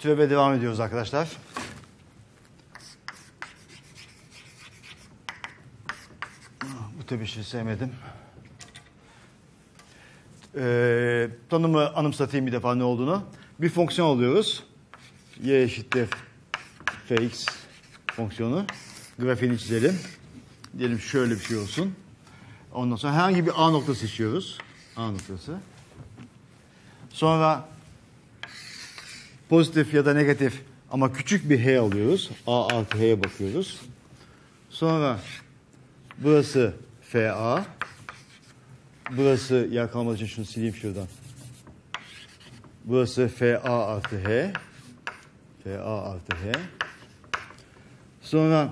Türeve devam ediyoruz arkadaşlar. Bu tebeşiri sevmedim. Ee, tanımı anımsatayım bir defa ne olduğunu. Bir fonksiyon alıyoruz. Y eşittir fx fonksiyonu. Grafiğini çizelim. Diyelim şöyle bir şey olsun. Ondan sonra herhangi bir A noktası seçiyoruz. A noktası. Sonra pozitif ya da negatif ama küçük bir H alıyoruz. A artı H'ye bakıyoruz. Sonra burası FA. Burası yer kalmadığı için şunu sileyim şuradan. Burası FA artı H. FA artı H. Sonra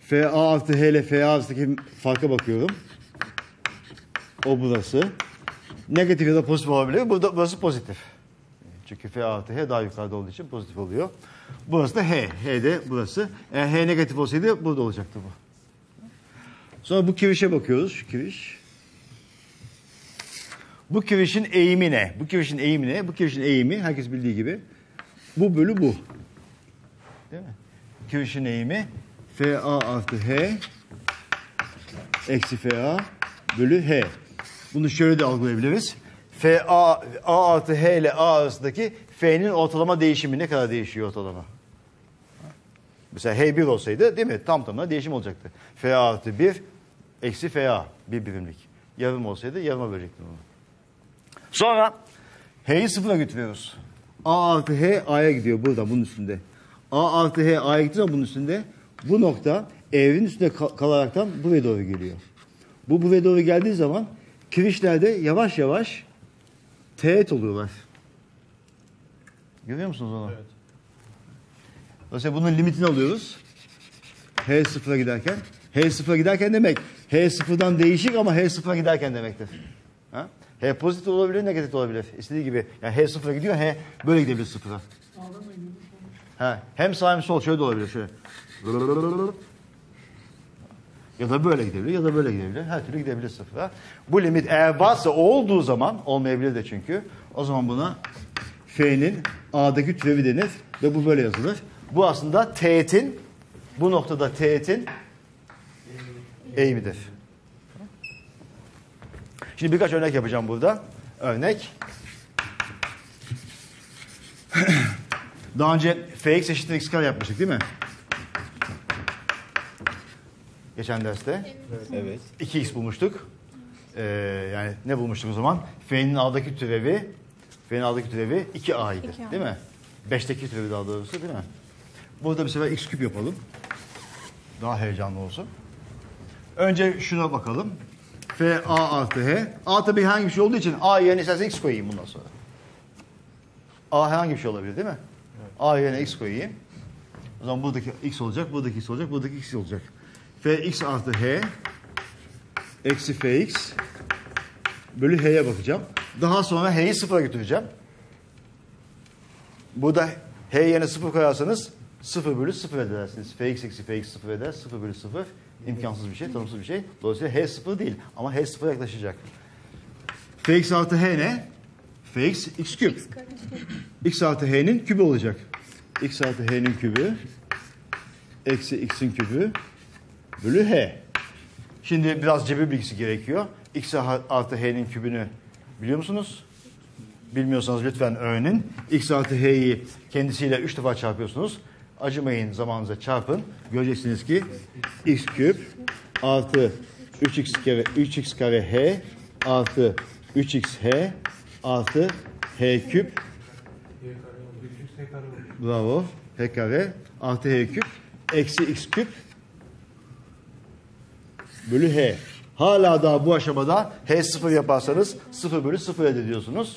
FA artı H ile FA arasındaki farka bakıyorum. O burası. Negatif ya da pozitif olabilir. Burada, burası pozitif. Çünkü F artı H daha yukarıda olduğu için pozitif oluyor. Burası da H. H de burası. Eğer H negatif olsaydı burada olacaktı bu. Sonra bu kirişe bakıyoruz. Şu kiriş. Bu kirişin eğimi ne? Bu kirişin eğimi ne? Bu kirişin eğimi herkes bildiği gibi. Bu bölü bu. Değil mi? Kirişin eğimi FA artı H eksi FA bölü H. Bunu şöyle de algılayabiliriz. F A, A artı H ile A arasındaki F'nin ortalama değişimi ne kadar değişiyor ortalama? Mesela H1 olsaydı değil mi? Tam tamına değişim olacaktı. F artı 1 eksi FA bir birimlik. Yarım olsaydı yarıma bölecektim onu. Sonra H'yi sıfıra götürüyoruz. A artı H A'ya gidiyor burada bunun üstünde. A artı H A'ya zaman bunun üstünde bu nokta evrin üstünde kal- kalaraktan buraya doğru geliyor. Bu buraya doğru geldiği zaman kirişlerde yavaş yavaş teğet oluyorlar. Görüyor musunuz onu? Evet. Dolayısıyla bunun limitini alıyoruz. H sıfıra giderken. H sıfıra giderken demek H sıfırdan değişik ama H sıfıra giderken demektir. Ha? H pozitif olabilir, negatif olabilir. İstediği gibi. Yani H sıfıra gidiyor, H böyle gidebilir sıfıra. Ha, hem sağ hem sol şöyle de olabilir. Şöyle. Ya da böyle gidebilir ya da böyle gidebilir. Her türlü gidebilir sıfıra. Bu limit eğer varsa olduğu zaman olmayabilir de çünkü. O zaman buna F'nin A'daki türevi denir ve bu böyle yazılır. Bu aslında teğetin bu noktada teğetin eğimidir. Şimdi birkaç örnek yapacağım burada. Örnek. Daha önce fx eşittir x kare yapmıştık değil mi? Geçen derste. Evet. 2x bulmuştuk. Ee, yani ne bulmuştuk o zaman? F'nin A'daki türevi F'nin A'daki türevi 2A idi. 2A. Değil mi? 5'teki türevi daha doğrusu değil mi? Burada bir sefer x küp yapalım. Daha heyecanlı olsun. Önce şuna bakalım. F A artı H. A tabii herhangi bir şey olduğu için A yerine istersen x koyayım bundan sonra. A herhangi bir şey olabilir değil mi? A yerine x koyayım. O zaman buradaki x olacak, buradaki x olacak, buradaki x olacak. F x artı H eksi Fx bölü H'ye bakacağım. Daha sonra H'yi sıfıra götüreceğim. Burada H yerine sıfır koyarsanız 0 bölü 0 edersiniz. Fx eksi Fx 0 eder. 0 bölü 0 imkansız bir şey, tanımsız bir şey. Dolayısıyla H 0 değil ama H 0'a yaklaşacak. Fx artı H ne? Fx x küp. X artı H'nin kübü olacak. X artı H'nin kübü eksi X'in kübü bölü H. Şimdi biraz cebir bilgisi gerekiyor. X artı H'nin kübünü biliyor musunuz? Bilmiyorsanız lütfen öğrenin. X artı H'yi kendisiyle 3 defa çarpıyorsunuz. Acımayın zamanınıza çarpın. Göreceksiniz ki X küp artı 3X kare, 3X kare H artı 3XH artı H küp Bravo. H kare artı H küp eksi X küp bölü H. Hala daha bu aşamada H sıfır yaparsanız 0 bölü 0 elde ediyorsunuz.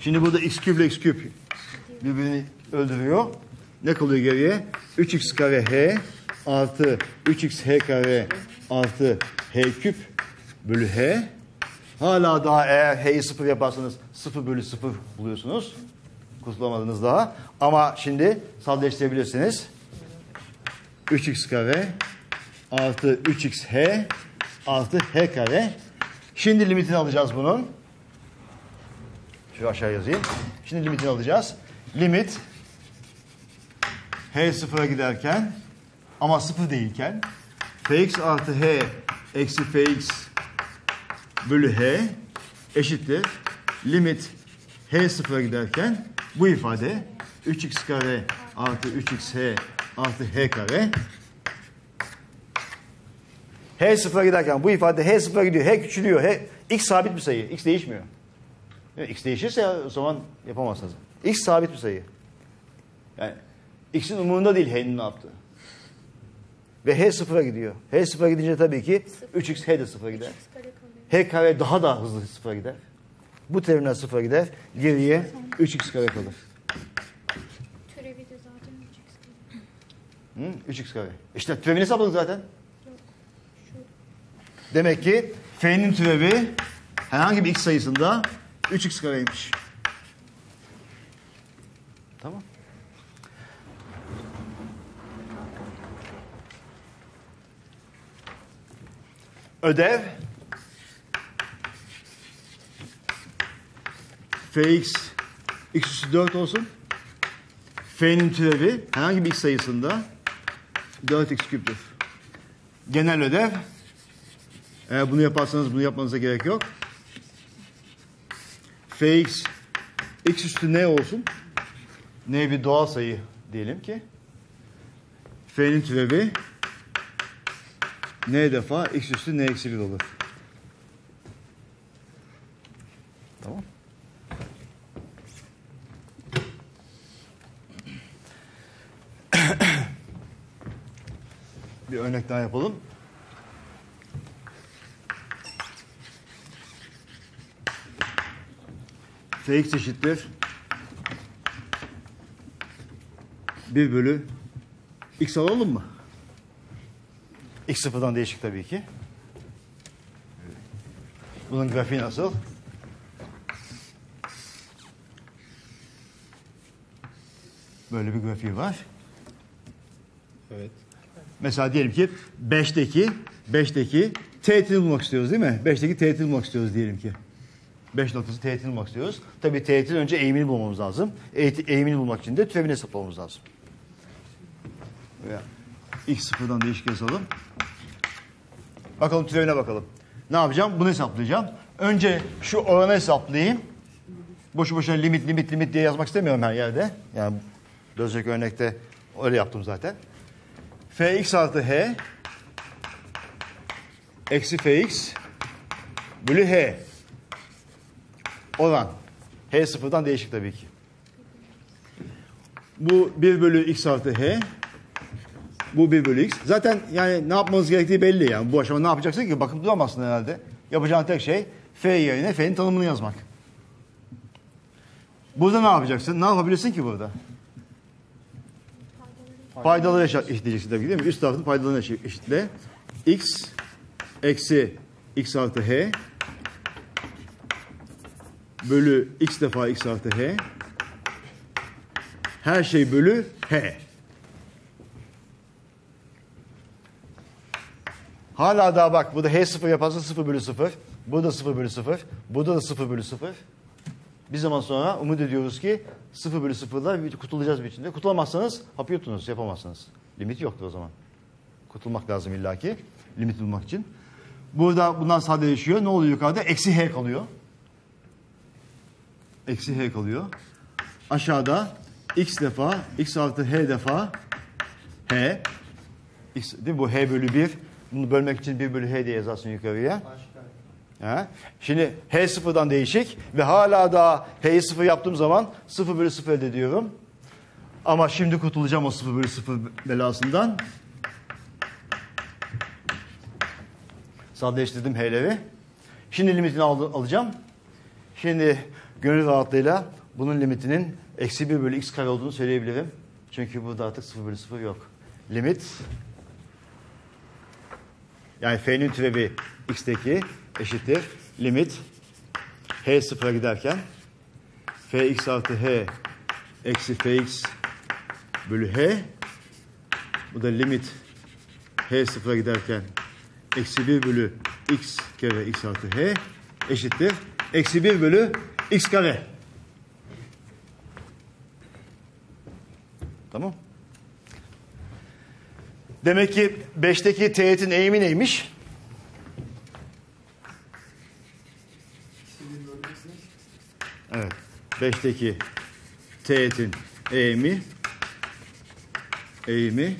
Şimdi burada X küp ile X küp birbirini öldürüyor. Ne kalıyor geriye? 3X kare H artı 3XH kare artı H küp bölü H. Hala daha eğer H'yi sıfır yaparsanız 0 bölü 0 buluyorsunuz. Kurtulamadınız daha. Ama şimdi sadeleştirebilirsiniz. 3x kare artı 3xh artı h kare. Şimdi limitini alacağız bunun. Şu aşağı yazayım. Şimdi limitini alacağız. Limit h sıfıra giderken ama sıfır değilken fx artı h eksi fx bölü h eşittir. Limit h sıfıra giderken bu ifade 3x kare artı 3xh artı h kare h sıfıra giderken bu ifade h sıfıra gidiyor. H küçülüyor. H, x sabit bir sayı. x değişmiyor. Yani x değişirse o zaman yapamazsınız. x sabit bir sayı. Yani x'in umurunda değil h'nin ne yaptığı. Ve h sıfıra gidiyor. h sıfıra gidince tabii ki 3x h de sıfıra gider. Kare h kare daha da hızlı sıfıra gider. Bu terimler sıfıra gider. Geriye 3x kare kalır. Türevi de zaten 3x kalıyor. Hı? 3x kare. İşte türevini hesapladık zaten. Demek ki f'nin türevi herhangi bir x sayısında 3x kareymiş. Tamam. Ödev fx x üstü 4 olsun. F'nin türevi herhangi bir x sayısında 4x küptür. Genel ödev eğer bunu yaparsanız bunu yapmanıza gerek yok. Fx x üstü ne olsun? Ne bir doğal sayı diyelim ki. F'nin türevi n defa x üstü n eksi 1 olur. Tamam. bir örnek daha yapalım. Fx eşittir 1 bölü x alalım mı? X sıfırdan değişik tabii ki. Bunun grafiği nasıl? Böyle bir grafiği var. Evet. Mesela diyelim ki 5'teki 5'teki teğetini bulmak istiyoruz değil mi? 5'teki teğetini bulmak istiyoruz diyelim ki. 5 noktası teğetini bulmak istiyoruz. Tabii teğetin önce eğimini bulmamız lazım. Eğimini bulmak için de türevini hesaplamamız lazım. X sıfırdan değişik yazalım. Bakalım türevine bakalım. Ne yapacağım? Bunu hesaplayacağım. Önce şu oranı hesaplayayım. Boşu boşuna limit limit limit diye yazmak istemiyorum her yerde. Yani biraz örnekte öyle yaptım zaten. fx artı h eksi fx bölü h oran. h sıfırdan değişik tabii ki. Bu 1 bölü x artı h. Bu 1 bölü x. Zaten yani ne yapmanız gerektiği belli yani. Bu aşamada ne yapacaksın ki? Bakıp duramazsın herhalde. Yapacağın tek şey f yerine f'nin tanımını yazmak. Burada ne yapacaksın? Ne yapabilirsin ki burada? Paydaları eşit- eşitleyeceksin tabii ki değil mi? Üst tarafın paydalarını eşit- eşitle. x eksi x artı h bölü x defa x artı h her şey bölü h. Hala daha bak burada h sıfır yaparsa 0 bölü 0. Burada 0 bölü 0. Burada da 0 bölü 0. Bir zaman sonra umut ediyoruz ki 0 bölü 0'la bir- kurtulacağız bir içinde. Kurtulamazsanız yuttunuz, yapamazsınız. Limit yoktur o zaman. Kurtulmak lazım illaki. Limit bulmak için. Burada bundan sadeleşiyor. Ne oluyor yukarıda? Eksi h kalıyor. Eksi h kalıyor. Aşağıda x defa, x artı h defa h. X, değil mi? Bu h bölü 1. Bunu bölmek için 1 bölü h diye yazarsın yukarıya. Ha? Şimdi h sıfırdan değişik ve hala daha h'yi sıfır yaptığım zaman 0 bölü 0 elde ediyorum. Ama şimdi kurtulacağım o 0 bölü 0 belasından. Sadeleştirdim h'leri. Şimdi limitini al- alacağım. Şimdi gönül rahatlığıyla bunun limitinin eksi 1 bölü x kare olduğunu söyleyebilirim. Çünkü burada artık 0 bölü 0 yok. Limit yani f'nin türevi x'teki eşittir. Limit h sıfıra giderken fx artı h eksi fx bölü h bu da limit h sıfıra giderken eksi 1 bölü x kare x artı h eşittir. Eksi 1 bölü x kare. Tamam. Demek ki 5'teki teğetin eğimi neymiş? Evet. 5'teki teğetin eğimi eğimi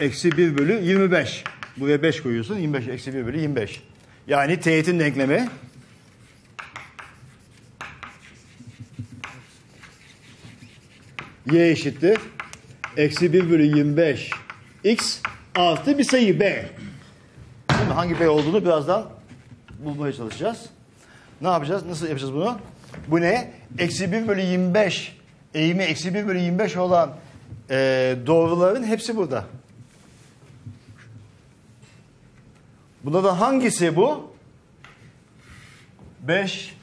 eksi 1 bölü 25. Buraya 5 koyuyorsun. 25 eksi 1 bölü 25. Yani teğetin denklemi y eşittir. Eksi 1 bölü 25 x artı bir sayı b. Mi? Hangi b olduğunu birazdan bulmaya çalışacağız. Ne yapacağız? Nasıl yapacağız bunu? Bu ne? Eksi 1 bölü 25 eğimi eksi 1 bölü 25 olan e, doğruların hepsi burada. Buna da hangisi bu? 5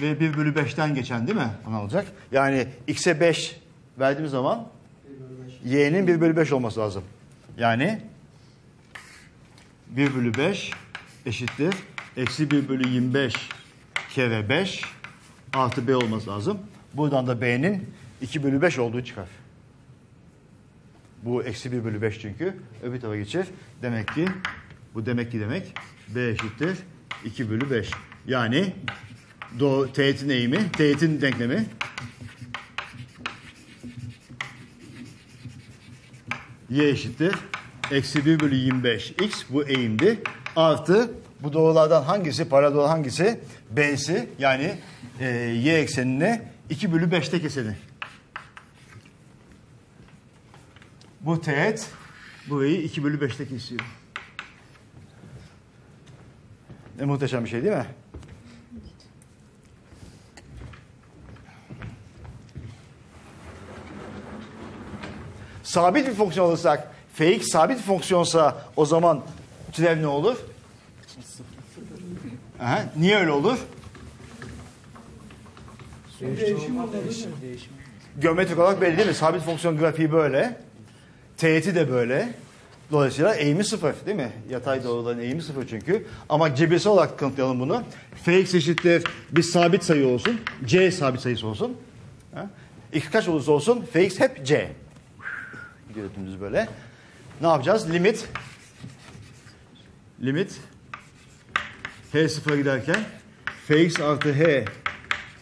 ve 1 bölü 5'ten geçen değil mi? Ana olacak. Yani x'e 5 verdiğimiz zaman y'nin 1 bölü 5 olması lazım. Yani 1 bölü 5 eşittir. Eksi 1 bölü 25 kere 5 artı b olması lazım. Buradan da b'nin 2 bölü 5 olduğu çıkar. Bu eksi 1 bölü 5 çünkü. Öbür tarafa geçir. Demek ki bu demek ki demek b eşittir 2 bölü 5. Yani do, teğetin eğimi, teğetin denklemi y eşittir. Eksi 1 bölü 25 x bu eğimdi. Artı bu doğrulardan hangisi, paradoğru hangisi? B'si yani e, y eksenine 2 bölü 5'te keseni. Bu teğet burayı 2 bölü 5'te kesiyor. Ne muhteşem bir şey değil mi? Sabit bir fonksiyon alırsak, fx sabit bir fonksiyonsa o zaman türev ne olur? Aha, niye öyle olur? Geometrik olarak belli değil mi? Sabit fonksiyon grafiği böyle. Teğeti de böyle. Dolayısıyla eğimi sıfır değil mi? Yatay doğruların eğimi sıfır çünkü. Ama cebirsel olarak kanıtlayalım bunu. Fx eşittir bir sabit sayı olsun. C sabit sayısı olsun. Ha? X kaç olursa olsun Fx hep C. Gidiyor dümdüz böyle. Ne yapacağız? Limit limit h sıfıra giderken Fx artı h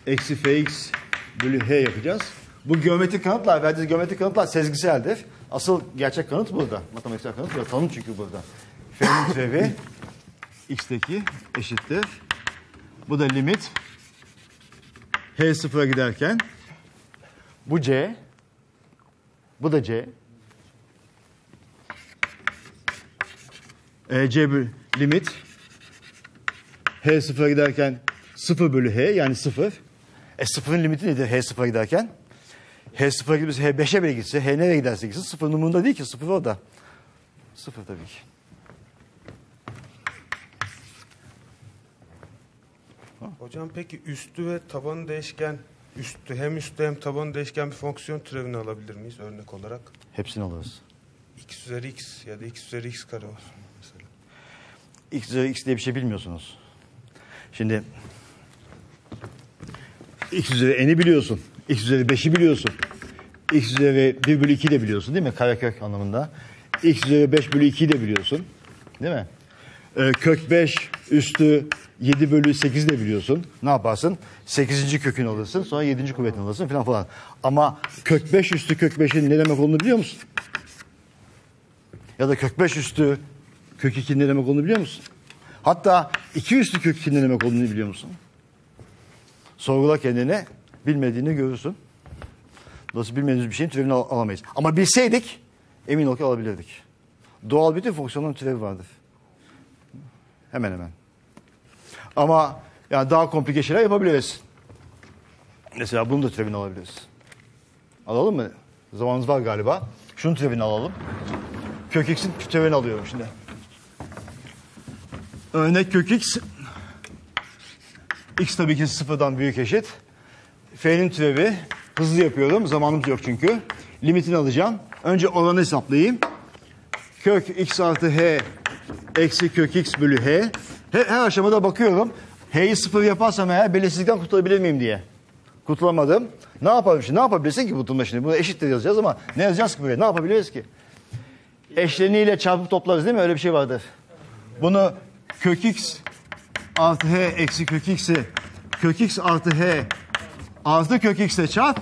eksi Fx bölü h yapacağız. Bu geometrik kanıtlar, verdiğiniz geometrik kanıtlar sezgiseldir. Asıl gerçek kanıt burada. Matematiksel kanıt burada. Tanım çünkü burada. F'nin türevi x'teki eşittir. Bu da limit h sıfıra giderken bu c bu da c c bölü limit h sıfıra giderken 0 bölü h yani 0. E sıfırın limiti nedir h sıfıra giderken? H sıfıra gitmesi H 5'e bile gitse H nereye giderse gitsin sıfır umurunda değil ki sıfır orada. Sıfır tabii ki. Hocam peki üstü ve tabanı değişken, üstü hem üstü hem tabanı değişken bir fonksiyon türevini alabilir miyiz örnek olarak? Hepsini alırız. x üzeri x ya da x üzeri x kare olsun. X üzeri X diye bir şey bilmiyorsunuz. Şimdi X üzeri N'i biliyorsun. X üzeri 5'i biliyorsun. X üzeri 1 bölü 2'yi de biliyorsun değil mi? Karekök anlamında. X üzeri 5 bölü 2'yi de biliyorsun. Değil mi? Ee, kök 5 üstü 7 bölü 8'i de biliyorsun. Ne yaparsın? 8. kökün alırsın. Sonra 7. kuvvetini alırsın falan falan. Ama kök 5 üstü kök 5'in ne demek olduğunu biliyor musun? Ya da kök 5 üstü kök 2'nin ne demek olduğunu biliyor musun? Hatta 2 üstü kök 2'nin ne demek olduğunu biliyor musun? Sorgula kendine. Bilmediğini görürsün. Dolayısıyla bilmediğimiz bir şeyin türevini al- alamayız. Ama bilseydik emin ol ki alabilirdik. Doğal bütün fonksiyonların türevi vardır. Hemen hemen. Ama yani daha komplike şeyler yapabiliriz. Mesela bunun da türevini alabiliriz. Alalım mı? Zamanımız var galiba. Şunun türevini alalım. Kök x'in türevini alıyorum şimdi. Örnek kök x. X tabii ki sıfırdan büyük eşit. F'nin türevi. Hızlı yapıyorum. Zamanımız yok çünkü. Limitini alacağım. Önce oranı hesaplayayım. Kök x artı h eksi kök x bölü h. Her, her aşamada bakıyorum. H'yi sıfır yaparsam eğer belirsizlikten kurtarabilir miyim diye. Kurtulamadım. Ne yapalım şimdi? Ne yapabilirsin ki kurtulma şimdi? Bunu eşittir yazacağız ama ne yazacağız ki buraya? Ne yapabiliriz ki? Eşleniğiyle çarpıp toplarız değil mi? Öyle bir şey vardır. Bunu kök x artı h eksi kök x'i kök x artı h artı kök x ile çarp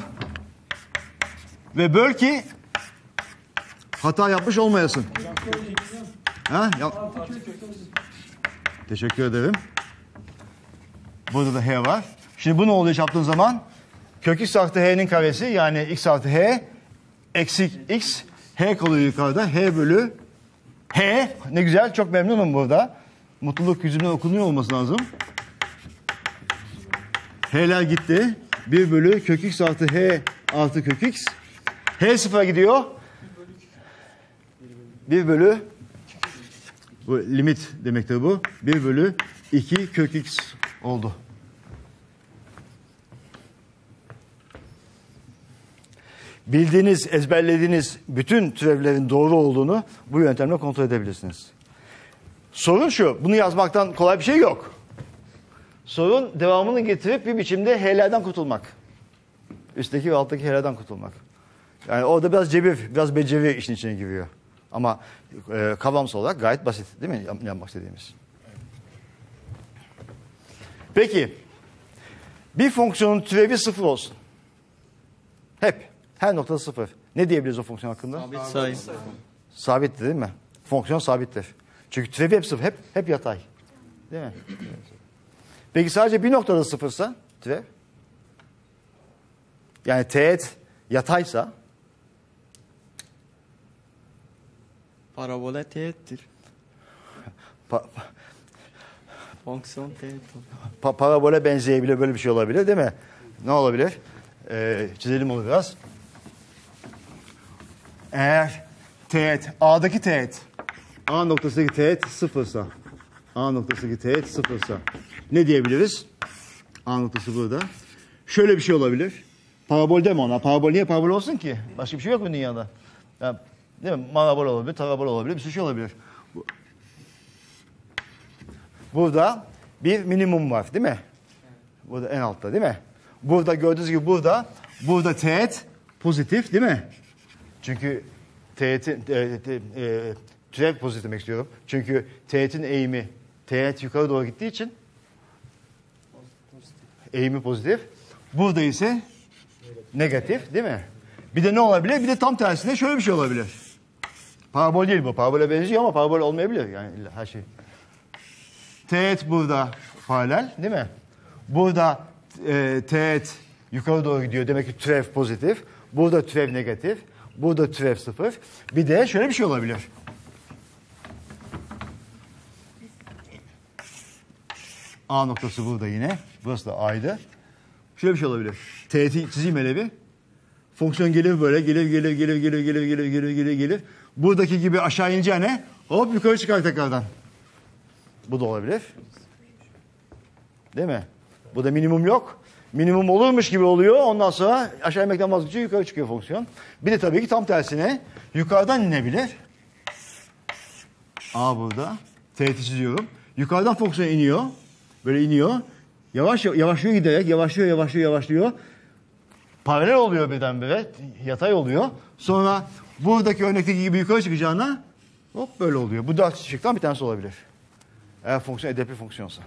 ve böl ki hata yapmış olmayasın. Ha? Yap- Teşekkür ederim. Burada da h var. Şimdi bu ne oluyor yaptığın zaman? Kök x artı h'nin karesi yani x artı h eksik x h kalıyor yukarıda. h bölü h. Ne güzel çok memnunum burada. Mutluluk yüzümden okunuyor olması lazım. H'ler gitti. 1 bölü kök x artı h artı kök x. H sıfıra gidiyor. 1 bölü bu limit demektir bu. 1 bölü 2 kök x oldu. Bildiğiniz, ezberlediğiniz bütün türevlerin doğru olduğunu bu yöntemle kontrol edebilirsiniz. Sorun şu, bunu yazmaktan kolay bir şey yok. Sorun devamını getirip bir biçimde H'lerden kurtulmak. Üstteki ve alttaki H'lerden kurtulmak. Yani orada biraz cebir, biraz beceri işin içine giriyor. Ama e, kavramsal olarak gayet basit değil mi yap- yapmak istediğimiz? Peki, bir fonksiyonun türevi sıfır olsun. Hep, her noktada sıfır. Ne diyebiliriz o fonksiyon hakkında? Sabit sayı. Sabittir değil mi? Fonksiyon sabittir. Çünkü türevi hep sıfır, hep, hep yatay. Değil mi? Peki sadece bir noktada sıfırsa türev? Yani teğet yataysa Parabole teğettir. pa- Fonksiyon teğet. pa- parabole benzeyebilir, böyle bir şey olabilir değil mi? Ne olabilir? Ee, çizelim onu biraz. Eğer teğet, A'daki teğet, A noktasındaki teğet sıfırsa, A noktasındaki teğet sıfırsa ne diyebiliriz? A noktası burada. Şöyle bir şey olabilir. Parabol deme ona. Parabol niye parabol olsun ki? Başka bir şey yok mu dünyada? Yani, değil mi? Marabol olabilir, tarabol olabilir, bir sürü şey olabilir. Bu- Burada bir minimum var değil mi? Burada en altta değil mi? Burada gördüğünüz gibi burada, burada teğet pozitif değil mi? Çünkü teğetin, e, te- e, türev pozitif demek istiyorum. Çünkü teğetin eğimi, teğet yukarı doğru gittiği için eğimi pozitif. Burada ise negatif değil mi? Bir de ne olabilir? Bir de tam tersine şöyle bir şey olabilir. Parabol değil bu. Parabole benziyor ama parabol olmayabilir. Yani illa her şey. Teğet burada paralel değil mi? Burada e, teğet yukarı doğru gidiyor. Demek ki türev pozitif. Burada türev negatif. Burada türev sıfır. Bir de şöyle bir şey olabilir. A noktası burada yine. Burası da A'ydı. Şöyle bir şey olabilir. Teğeti çizeyim hele bir. Fonksiyon gelir böyle. Gelir, gelir, gelir, gelir, gelir, gelir, gelir, gelir, gelir. Buradaki gibi aşağı ineceğine hop yukarı çıkar tekrardan. Bu da olabilir. Değil mi? Bu da minimum yok. Minimum olurmuş gibi oluyor. Ondan sonra aşağı inmekten vazgeçiyor. Yukarı çıkıyor fonksiyon. Bir de tabii ki tam tersine yukarıdan inebilir. A burada. Teğeti çiziyorum. Yukarıdan fonksiyon iniyor. Böyle iniyor. Yavaş yavaşlıyor giderek. Yavaşlıyor, yavaşlıyor, yavaşlıyor. Paralel oluyor birdenbire. Yatay oluyor. Sonra buradaki örnekteki gibi yukarı çıkacağına hop böyle oluyor. Bu dört şıktan bir tanesi olabilir. Eğer fonksiyon edepi fonksiyonsa.